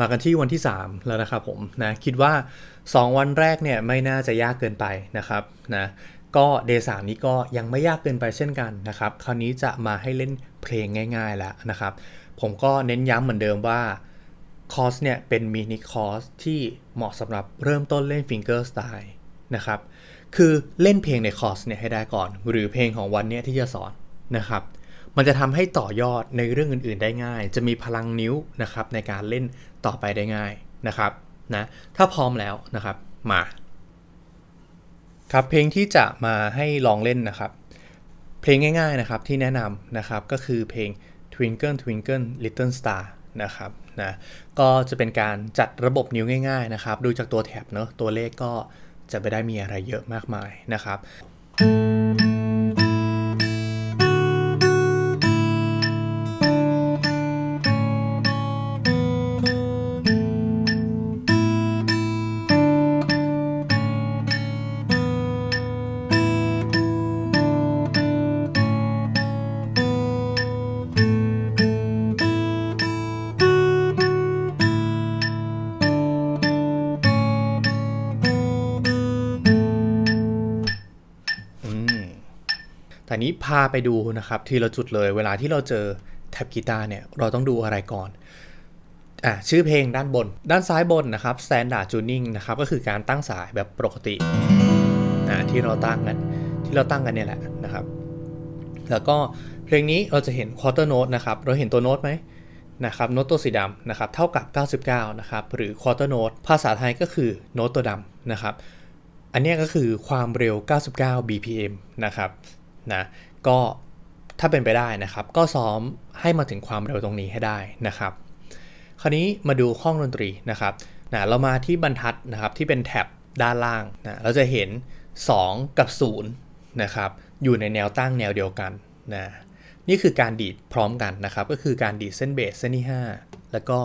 มากันที่วันที่ 3 แล้วนะครับผมนะคิดว่า 2 วันแรกเนี่ยไม่น่าจะยากเกินไปนะครับนะก็เดย์สนี้ก็ยังไม่ยากเกินไปเช่นกันนะครับ คราวนี้จะมาให้เล่นเพลงง่ายๆแล้วนะครับ ผมก็เน้นย้ำเหมือนเดิมว่าคอร์สเนี่ยเป็นมินิคอร์สที่เหมาะสำหรับเริ่มต้นเล่นฟิงเกอร์สไตล์นะครับ คือเล่นเพลงในคอร์สเนี่ยให้ได้ก่อน หรือเพลงของวันเนี้ยที่จะสอนนะครับ มันจะทำให้ต่อยอดในเรื่องอื่น ๆ ได้ง่าย จะมีพลังนิ้วนะครับในการเล่นต่อไปได้ง่ายนะครับนะถ้าพร้อมแล้วนะครับมาครับเพลงที่จะมาให้ลองเล่นนะครับ เพลงง่าย ๆนะครับที่แนะนำนะครับก็คือเพลง Twinkle Twinkle Little Star นะครับนะก็จะเป็นการจัดระบบนิ้วง่าย ๆนะครับ ดูจากตัวแท็บเนอะตัวเลขก็จะไม่ได้มีอะไรเยอะมากมายนะครับอื แต่นี้พาไปดูนะครับ ทีละจุดเลยเวลาที่เราเจอแท็บกีตาร์เนี่ย เราต้องดูอะไรก่อนอะชื่อเพลงด้านบน ด้านซ้ายบนนะครับ standard tuning นะครับ ก็คือการตั้งสายแบบปกติอะที่เราตั้งกันที่เราตั้งกันเนี่ยแหละนะครับ แล้วก็เพลงนี้เราจะเห็น quarter note นะครับ เราเห็นตัวโน้ตไหมนะครับโน้ตตัวสีดำนะครับเท่ากับ 99 นะครับ หรือ quarter note ภาษาไทยก็คือโน้ตตัวดำนะครับ อันนี้ก็คือความเร็ว 99 BPM นะครับ นะก็ถ้าเป็นไปได้นะครับ ก็ซ้อมให้มาถึงความเร็วตรงนี้ให้ได้นะครับ คราวนี้มาดูห้องดนตรีนะครับนะเรามาที่บรรทัดนะครับที่เป็นแท็บด้านล่างนะเราจะเห็น 2 กับ0นะครับอยู่ในแนวตั้งแนวเดียวกันนะนี่คือการดีดพร้อมกันนะครับ ก็คือการดีดเส้นเบสเส้นที่ 5 แล้วก็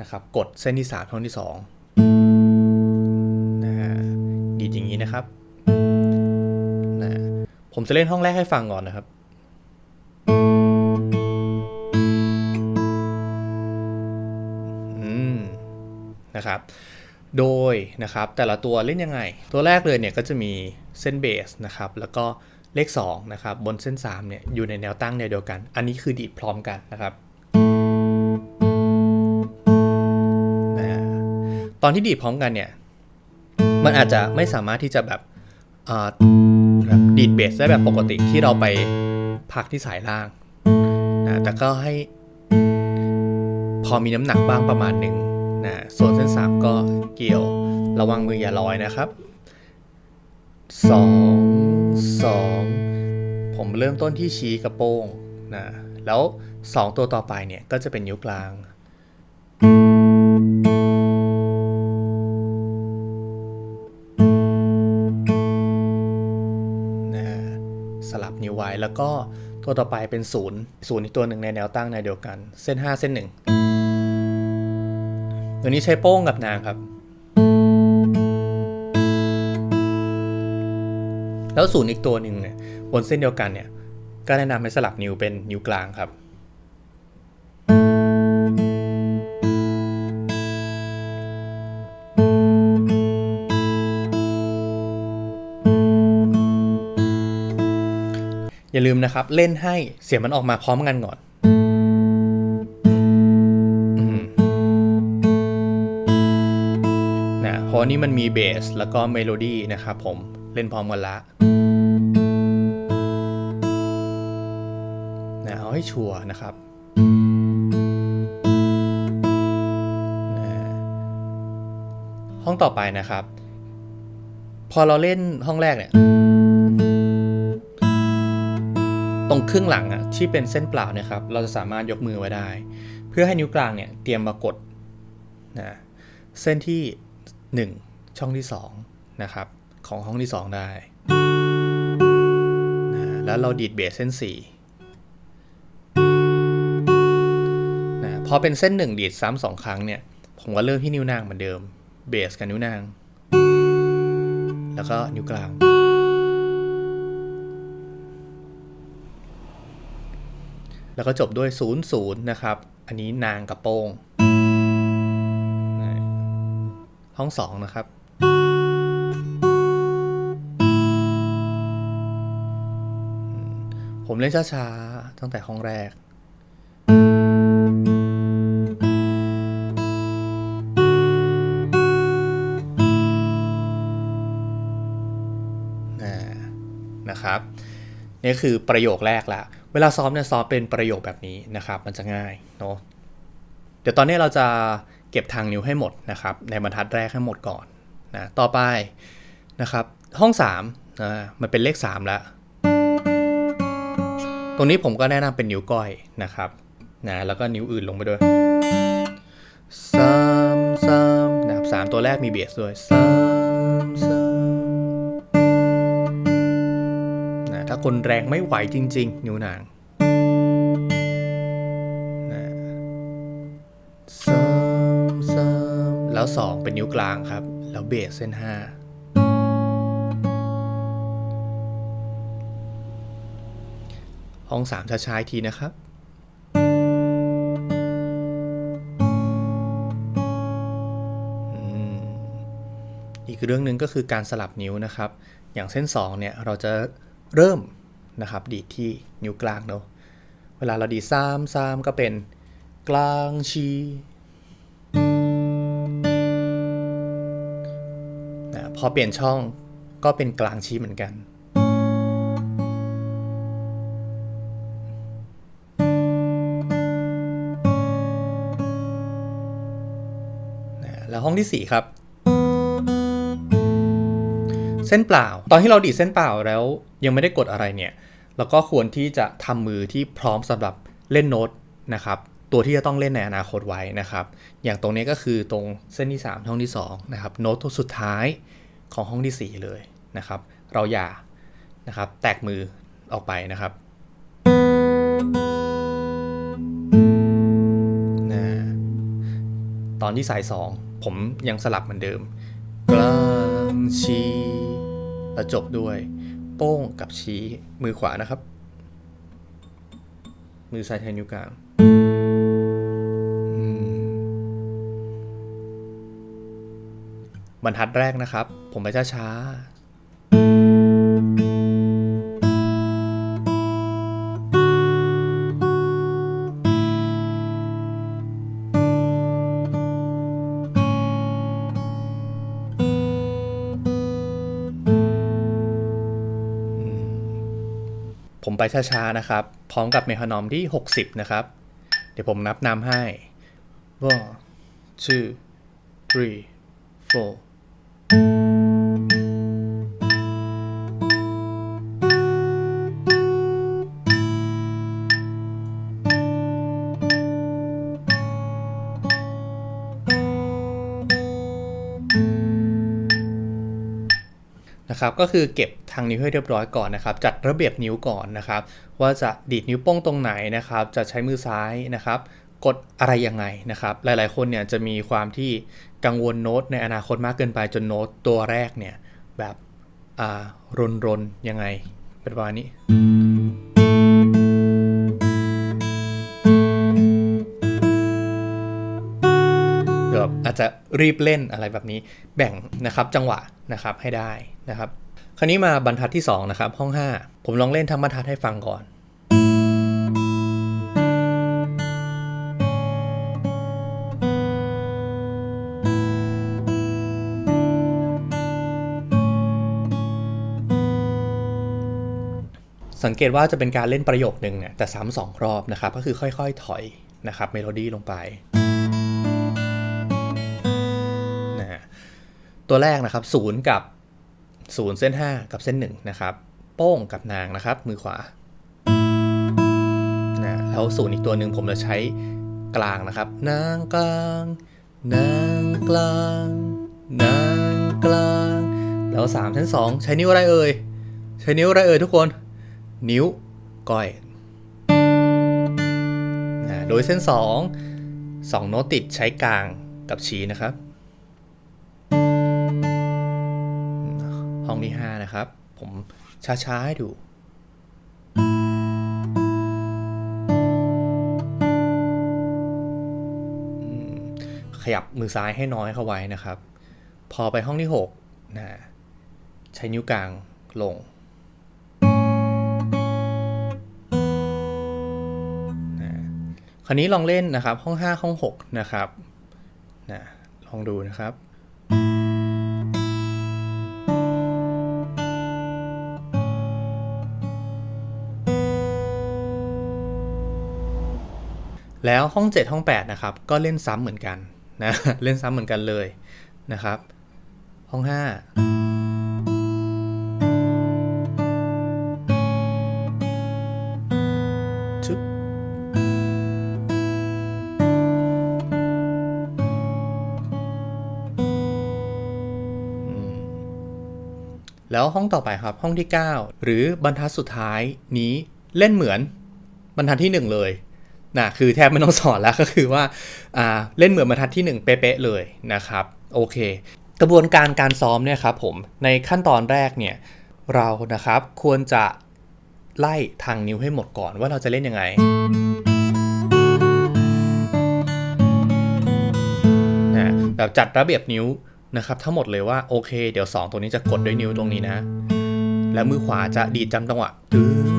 นะครับกดเส้นที่3ท่อนที่2นะดีดอย่างนี้นะครับ ผมจะเล่นห้องแรกให้ฟังก่อนนะครับอืมนะครับ โดยนะครับแต่ละตัวเล่นยังไง ตัวแรกเลยเนี่ยก็จะมีเส้นเบสนะครับ แล้วก็เลข2นะครับบนเส้น3เนี่ยอยู่ในแนวตั้งแนวเดียวกัน อันนี้คือดีดพร้อมกันนะครับนะตอนที่ดีดพร้อมกันเนี่ย มันอาจจะไม่สามารถที่จะแบบ ดีดเบสได้แบบปกติที่เราไปพักที่สายล่างนะแต่ก็ให้พอมีน้ำหนักบ้างประมาณหนึ่งนะส่วนเส้น3ก็เกี่ยวระวังมืออย่าลอยนะครับ 2 2 ผมเริ่มต้นที่ชี้กระโป้งนะแล้ว 2 ตัวต่อไปเนี่ยก็จะเป็นนิ้วกลาง นิ้วไว้ แล้วก็ตัวต่อไปเป็นศูนย์ศูนย์อีกตัวหนึ่งในแนวตั้งในวเดียวกัน เส้น 5 เส้น1ตัวนี้ใช้โป้งกับนางครับ แล้วศูนย์อีกตัวหนึ่งเนี่ยบนเส้นเดียวกันเนี่ยก็แนะนำให้สลับนิ้วเป็นนิ้วกลางครับ อย่าลืมนะครับ เล่นให้เสียงมันออกมาพร้อมกันก่อนอนะเพราะนี่มันมีเบสแล้วก็เมโลดี้นะครับผมเล่นพร้อมกันละนะเอาให้ชัวร์นะครับนะห้องต่อไปนะครับ พอเราเล่นห้องแรกเนี่ย ตรงครึ่งหลังอะที่เป็นเส้นเปล่าเนี่ยครับเราจะสามารถยกมือไว้ได้ เพื่อให้นิ้วกลางเนี่ยเตรียมมากดนะเส้นที่ 1 ช่องที่2นะครับของห้องที่ 2 ได้นะแล้วเราดีดเบสเส้น4นะพอเป็นเส้น 1 ดีดซ้ำสองครั้งเนี่ยผมก็เริ่มที่นิ้วนางเหมือนเดิมเบสกับนิ้วนาง แล้วก็นิ้วกลาง แล้วก็จบด้วย 0 0 นะครับ อันนี้นางกับโป้ง ห้องสองนะครับ ผมเล่นช้าๆ ตั้งแต่ห้องแรกอ่านะครับนี่คือประโยคแรกละ เวลาซ้อมเนี่ยซ้อมเป็นประโยคแบบนี้นะครับ มันจะง่ายเนาะเดี๋ยวตอนนี้เราจะเก็บทางนิ้วให้หมดนะครับ ในบรรทัดแรกให้หมดก่อนนะต่อไปนะครับห้อง3นะมันเป็นเลข 3 แล้ว ตรงนี้ผมก็แนะนำเป็นนิ้วก้อยนะครับนะแล้วก็นิ้วอื่นลงไปด้วยสามสามนะครับสามตัวแรกมีเบสด้วยสา ถ้าคนแรงไม่ไหวจริง ๆ นิ้วนางนะสามสามแล้วสองเป็นนิ้วกลางครับ แล้วเบสเส้นห้าห้องสามช้าๆทีนะครับ อีกเรื่องหนึ่งก็คือการสลับนิ้วนะครับ อย่างเส้น 2 เนี่ย เราจะ เริ่มนะครับดีดที่นิ้วกลางเนาะเวลาเราดีดซ้ำซ้ำก็เป็นกลางชีนะพอเปลี่ยนช่องก็เป็นกลางชี้เหมือนกันนะแล้วห้องที่ 4 ครับ เส้นเปล่า ตอนที่เราดีดเส้นเปล่าแล้ว ยังไม่ได้กดอะไรเนี่ยเราก็ควรที่จะทำมือที่พร้อมสำหรับเล่นโน้ตนะครับตัวที่จะต้องเล่นในอนาคตไว้นะครับ อย่างตรงนี้ก็คือตรงเส้นที่ 3 ห้องที่2นะครับโน้ตตัวสุดท้ายของห้องที่ 4 เลยนะครับ เราอย่านะครับแตกมือออกไปนะครับนะตอนที่สายสองผมยังสลับเหมือนเดิมกลางชีแล้วจบด้วย ป้งกับชี้มือขวานะครับ มือซ้ายแทนนิ้วกลางบรรทัดแรกนะครับ ผมไปช้า ไปช้าๆนะครับ พร้อมกับเมทานอมที่ 60 นะครับ เดี๋ยวผมนับนำให้ one two three four นะครับก็คือเก็บทางนิ้วให้เรียบร้อยก่อนนะครับ จัดระเบียบนิ้วก่อนนะครับ ว่าจะดีดนิ้วโป้งตรงไหนนะครับ จะใช้มือซ้ายนะครับ กดอะไรยังไงนะครับ หลายๆ คนเนี่ยจะมีความที่กังวลโน้ตในอนาคตมากเกินไปจนโน้ตตัวแรกเนี่ยแบบอ่ารนรนๆยังไงเป็นประมาณนี้แบบอาจจะรีบเล่นอะไรแบบนี้แบ่งนะครับจังหวะนะครับให้ได้นะครับ ราวนี้มาบรรทัดที่ 2 นะครับ ห้อง 5 ผมลองเล่นทั้งบรรทัดให้ฟังก่อน สังเกตว่าจะเป็นการเล่นประโยคหนึ่งเนี่ยแต่ซ้ำสองรอบนะครับ ก็คือค่อยๆถอยนะครับเมโลดี้ลงไปนะตัวแรกนะครับศูนย์กับ ศูนย์เส้น 5 กับเส้น 1 นะครับ โป้งกับนางนะครับ มือขวานะแล้วศูนย์อีกตัวหนึ่งผมจะใช้กลางนะครับ นางกลาง นางกลาง นางกลาง แล้ว3เส้น 2 ใช้นิ้วอะไรเอ่ย ใช้นิ้วอะไรเอ่ยทุกคน นิ้วก้อยนะโดยเส้น 2 2 โน้ตติดใช้กลางกับชี้นะครับ ห้องที่ 5 นะครับ ผมช้าๆให้ดูขยับมือซ้ายให้น้อยเข้าไว้นะครับ พอไปห้องที่6นะใช้นิ้วกลางลงนะคราวนี้ลองเล่นนะครับ ห้อง 5 ห้อง 6 นะครับนะลองดูนะครับ แล้วห้อง 7 ห้อง 8 นะครับ ก็เล่นซ้ำเหมือนกันนะเล่นซ้ำเหมือนกันเลยนะครับ ห้อง 5 ชุบแล้วห้องต่อไปครับห้องที่ 9 หรือบรรทัดสุดท้ายนี้เล่นเหมือนบรรทัดที่ 1 เลย นะคือแทบไม่ต้องสอนแล้วก็คือว่าอ่าเล่นเหมือนบรรทัดที่ 1 เป๊ะๆเลยนะครับโอเค กระบวนการการซ้อมเนี่ยครับผมในขั้นตอนแรกเนี่ยเรานะครับควรจะไล่ทางนิ้วให้หมดก่อนว่าเราจะเล่นยังไงนะแบบจัดระเบียบนิ้วนะครับทั้งหมดเลยว่าโอเค เดี๋ยว 2 ตัวนี้จะกดด้วยนิ้วตรงนี้นะ แล้วมือขวาจะดีดจำจังหวะตื้อ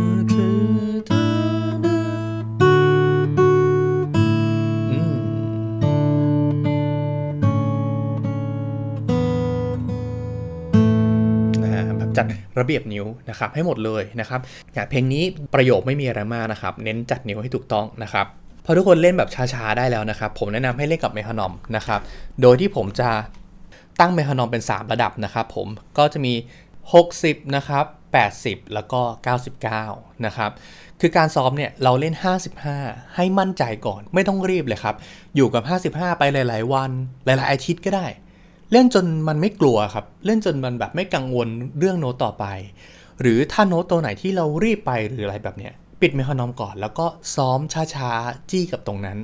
จัดระเบียบนิ้วนะครับให้หมดเลยนะครับอย่างเพลงนี้ประโยคไม่มีอะไรมากนะครับเน้นจัดนิ้วให้ถูกต้องนะครับพอทุกคนเล่นแบบช้าๆได้แล้วนะครับ ผมแนะนำให้เล่นกับเมคานอมนะครับโดยที่ผมจะตั้งเมคานอมเป็น 3 ระดับนะครับผมก็จะมี 60 นะครับ 80 แล้วก็ 99 นะครับ คือการซ้อมเนี่ยเราเล่น 55 ให้มั่นใจก่อน ไม่ต้องรีบเลยครับ อยู่กับ 55 ไปหลาย ๆ วัน หลาย ๆ อาทิตย์ก็ได้ เล่นจนมันไม่กลัวครับ เล่นจนมันแบบไม่กังวลเรื่องโน้ตต่อไป หรือถ้าโน้ตตัวไหนที่เรารีบไปหรืออะไรแบบเนี้ยปิดเมคานอมก่อนแล้วก็ซ้อมช้าๆจี้กับตรงนั้น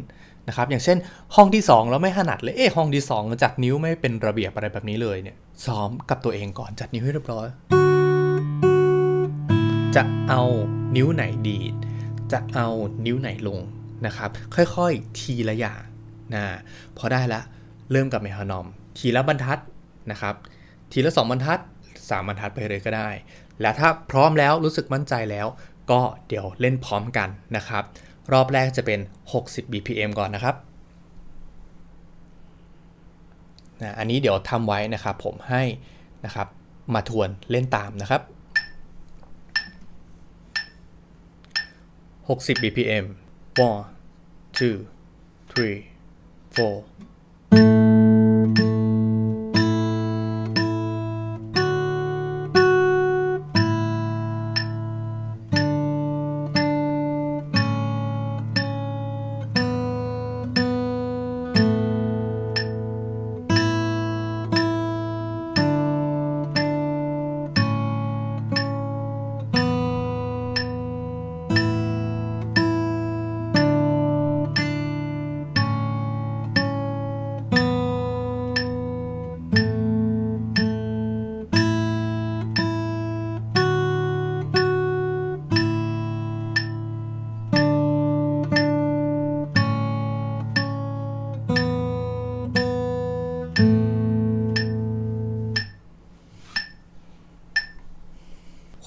นะครับอย่างเช่นห้องที่ 2 แล้วไม่ถนัดเลยเอ๊ะห้องที่ 2 จัดนิ้วไม่เป็นระเบียบอะไรแบบนี้เลยเนี่ยซ้อมกับตัวเองก่อนจัดนิ้วให้เรียบร้อย จะเอานิ้วไหนดีด จะเอานิ้วไหนลงนะครับ ค่อยๆทีละอย่างนะพอได้ละเริ่มกับเมคานอม ทีละบรรทัดนะครับ ทีละ 2 บรรทัด 3 บรรทัดไปเลยก็ได้ แล้วถ้าพร้อมแล้วรู้สึกมั่นใจแล้ว ก็เดี๋ยวเล่นพร้อมกันนะครับ รอบแรกจะเป็น 60 BPM ก่อนนะครับนะอันนี้เดี๋ยวทำไว้นะครับผมให้นะครับมาทวนเล่นตามนะครับ 60 BPM one two three four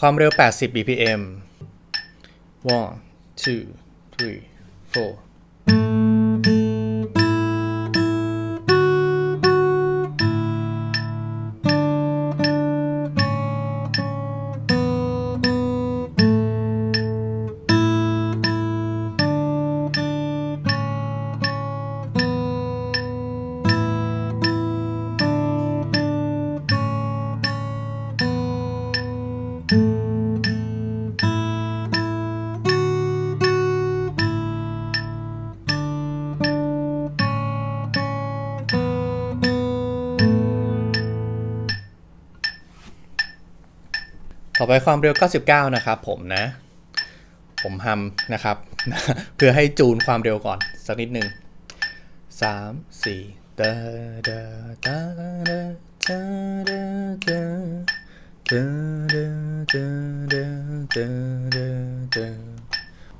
ความเร็ว 80 BPM one two three four ต่อไปความเร็ว 99 นะครับผมนะ ผมทำนะครับ เพื่อให้จูนความเร็วก่อน สักนิดหนึ่งสามสี่ตาดาตาดาตาดาตาตาดาตาดาตาดาตา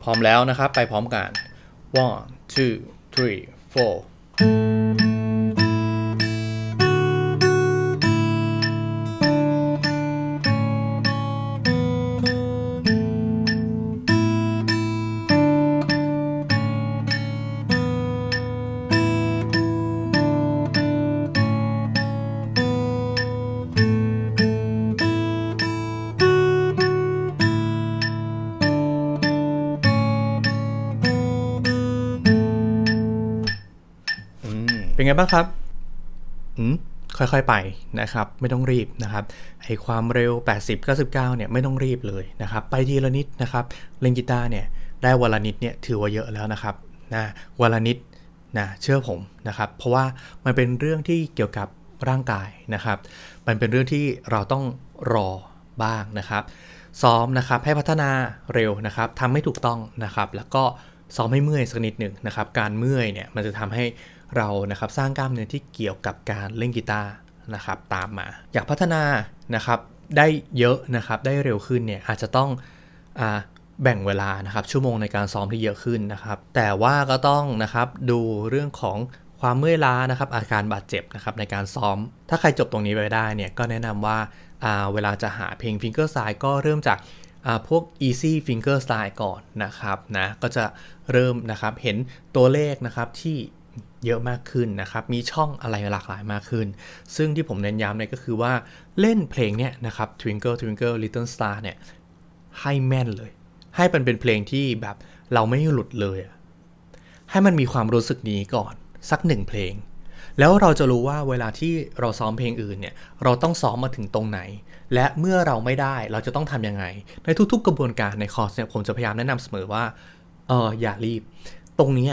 พร้อมแล้วนะครับ ไปพร้อมกัน one two three four เป็นไงบ้างครับอืมค่อยๆไปนะครับ ไม่ต้องรีบนะครับไอความเร็ว 80 99 เนี่ยไม่ต้องรีบเลยนะครับ ไปทีละนิดนะครับเล่นกีตาร์เนี่ยได้วันละนิดเนี่ยถือว่าเยอะแล้วนะครับนะวันละนิดนะเชื่อผมนะครับ เพราะว่ามันเป็นเรื่องที่เกี่ยวกับร่างกายนะครับ มันเป็นเรื่องที่เราต้องรอบ้างนะครับ ซ้อมนะครับให้พัฒนาเร็วนะครับทำให้ถูกต้องนะครับ แล้วก็ซ้อมให้เมื่อยสักนิดหนึ่งนะครับ การเมื่อยเนี่ยมันจะทำให้ เรานะครับสร้างกล้ามเนื้อที่เกี่ยวกับการเล่นกีตาร์นะครับตามมา อยากพัฒนานะครับได้เยอะนะครับได้เร็วขึ้นเนี่ยอาจจะต้องอแบ่งเวลานะครับชั่วโมงในการซ้อมที่เยอะขึ้นนะครับ แต่ว่าก็ต้องนะครับดูเรื่องของความเมื่อยล้านะครับอาการบาดเจ็บนะครับในการซ้อม ถ้าใครจบตรงนี้ไปได้เนี่ยก็แนะนำว่าอ่าเวลาจะหาเพลง finger style ก็เริ่มจากพวก easy finger style ก่อนนะครับนะก็จะเริ่มนะครับเห็นตัวเลขนะครับที่ เยอะมากขึ้นนะครับ มีช่องอะไรหลากหลายมากขึ้น ซึ่งที่ผมเน้นย้ำเนี่ยก็คือว่าเล่นเพลงเนี่ยนะครับ Twinkle Twinkle Little Star เนี่ยให้แม่นเลย ให้มันเป็นเพลงที่แบบเราไม่หลุดเลยให้มันมีความรู้สึกนี้ก่อนสักหนึ่งเพลง แล้วเราจะรู้ว่าเวลาที่เราซ้อมเพลงอื่นเนี่ยเราต้องซ้อมมาถึงตรงไหน และเมื่อเราไม่ได้เราจะต้องทำยังไง ในทุกๆ กระบวนการในคอร์สเนี่ยผมจะพยายามแนะนำเสมอว่าเอออย่ารีบ ตรงนี้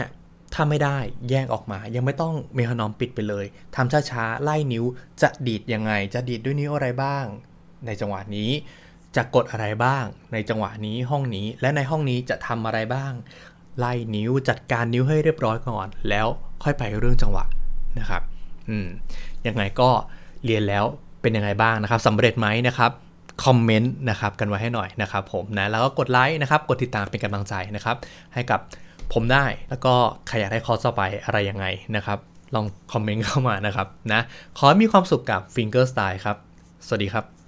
ถ้าไม่ได้แยกออกมา ยังไม่ต้องเมคานอมปิดไปเลยทำช้าๆไล่นิ้วจะดีดยังไง จะดีดด้วยนิ้วอะไรบ้าง ในจังหวะนี้ จะกดอะไรบ้าง ในจังหวะนี้ห้องนี้และในห้องนี้จะทำอะไรบ้าง ไล่นิ้วจัดการนิ้วให้เรียบร้อยก่อน แล้วค่อยไปเรื่องจังหวะนะครับอืมยังไงก็เรียนแล้วเป็นยังไงบ้างนะครับสำเร็จไหมนะครับคอมเมนต์นะครับกันไว้ให้หน่อยนะครับผมนะแล้วก็กดไลค์นะครับกดติดตามเป็นกำลังใจนะครับให้กับ ผมได้ แล้วก็ใครอยากได้คอร์สต่อไปอะไรยังไงนะครับ ลองคอมเมนต์เข้ามานะครับนะ ขอให้มีความสุขกับ Finger Style ครับ สวัสดีครับ